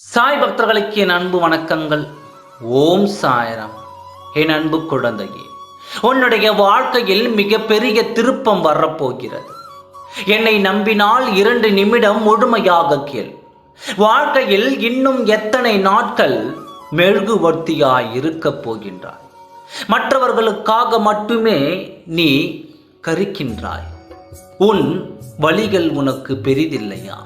சாய் பக்தர்களுக்கு என் அன்பு வணக்கங்கள். ஓம் சாயரம். என் அன்பு குழந்தையே உன்னுடைய வாழ்க்கையில் மிகப்பெரிய திருப்பம் வரப்போகிறது. என்னை நம்பினால் இரண்டு நிமிடம் முழுமையாக கேள். வாழ்க்கையில் இன்னும் எத்தனை நாட்கள் மெழுகுவர்த்தியாய் இருக்கப் போகின்றாய்? மற்றவர்களுக்காக மட்டுமே நீ கரிக்கின்றாய். உன் வழிகள் உனக்கு பெரிதில்லையா?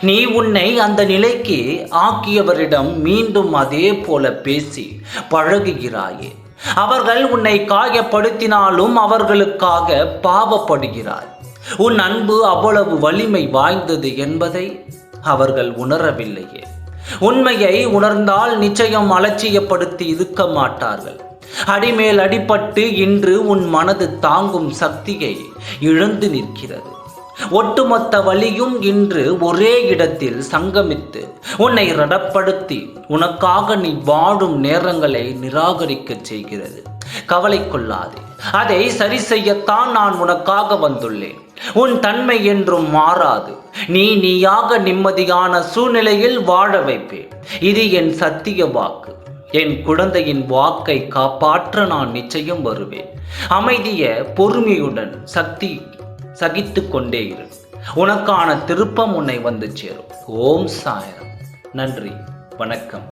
நீ உன்னை அந்த நிலைக்கு ஆக்கியவரிடம் மீண்டும் அதே போல பேசி பழகுகிறாயே. அவர்கள் உன்னை காயப்படுத்தினாலும் அவர்களுக்காக பாவப்படுகிறாய் உன் அன்பு அவ்வளவு வலிமை வாய்ந்தது என்பதை அவர்கள் உணரவில்லையே. உண்மையை உணர்ந்தால் நிச்சயம் அலட்சியப்படுத்தி இருக்க மாட்டார்கள். அடிமேல் அடிபட்டு இன்று உன் மனது தாங்கும் சக்தியை இழந்து நிற்கிறது. ஒட்டுமொத்த வழியும் இன்று ஒரே இடத்தில் சங்கமித்து உன்னை ரடப்படுத்தி உனக்காக நீ வாடும் நேரங்களை நிராகரிக்கச் செய்கிறது. கவலை கொள்ளாதே. அதை சரி செய்யத்தான் நான் உனக்காக வந்துள்ளேன். உன் தன்மை என்றும் மாறாது. நீ நீயாக நிம்மதியான சூழ்நிலையில் வாழ வைப்பேன். இது என் சத்திய வாக்கு. என் குழந்தையின் வாக்கை காப்பாற்ற நான் நிச்சயம் வருவேன். அமைதிய பொறுமையுடன் சக்தி சகித்து கொண்டே இரு. உனக்கான திருப்பம் உன்னை வந்து சேரும். ஓம் சாயரம். நன்றி. வணக்கம்.